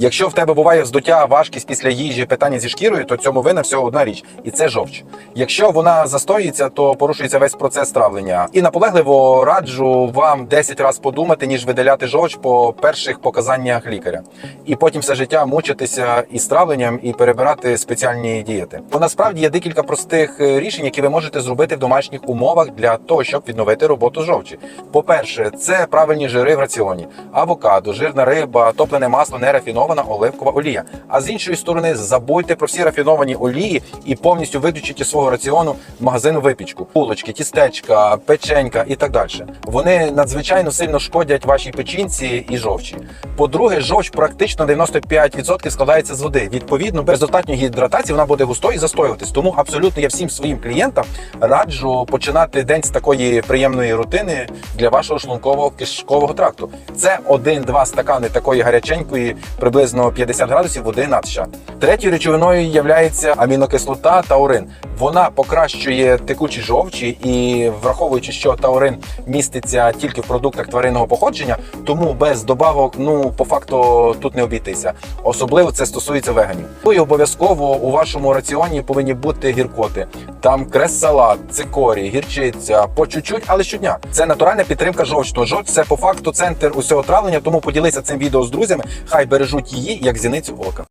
Якщо в тебе буває вздуття, важкість після їжі, питання зі шкірою, то цьому винна всього одна річ, і це жовч. Якщо вона застоюється, то порушується весь процес травлення. І наполегливо раджу вам 10 разів подумати, ніж видаляти жовч по перших показаннях лікаря, і потім все життя мучитися із травленням і перебирати спеціальні дієти. Бо насправді є декілька простих е, рішень, які ви можете зробити в домашніх умовах для того, щоб відновити роботу жовчі. По-перше, це правильні жири в раціоні: авокадо, жирна риба, топлене масло, нерафінована оливкова олія. А з іншої сторони, забудьте про всі рафіновані олії і повністю виключіть свого раціону магазину випічку, булочки, тістечка, печенька і так далі. Вони надзвичайно сильно шкодять вашій печінці і жовчі. По-друге, жовч практично 95% складається з води. Відповідно, без достатньої гідратації вона буде густою і застоюватись. Тому абсолютно я всім своїм клієнтам раджу починати день з такої приємної рутини для вашого шлункового кишкового тракту. Це один-два стакани такої гаряченької, приблизно 50 градусів води надша. Третьою речовиною є амінокислота таурин. Вона покращує текучі жовчі і враховуючи, що таурин міститься тільки в продуктах тваринного походження, тому без добавок, ну по факту тут не обійтися. Особливо це стосується веганів. Ну і обов'язково у вашому раціоні повинні бути гіркоти. Там крес-салат, цикорій, гірчиця, по чуть-чуть, але щодня. Це натуральна підтримка жовчного. Жовч це по факту центр усього травлення. Тому поділися цим відео з друзями. Хай бережуть її як зіницю ока.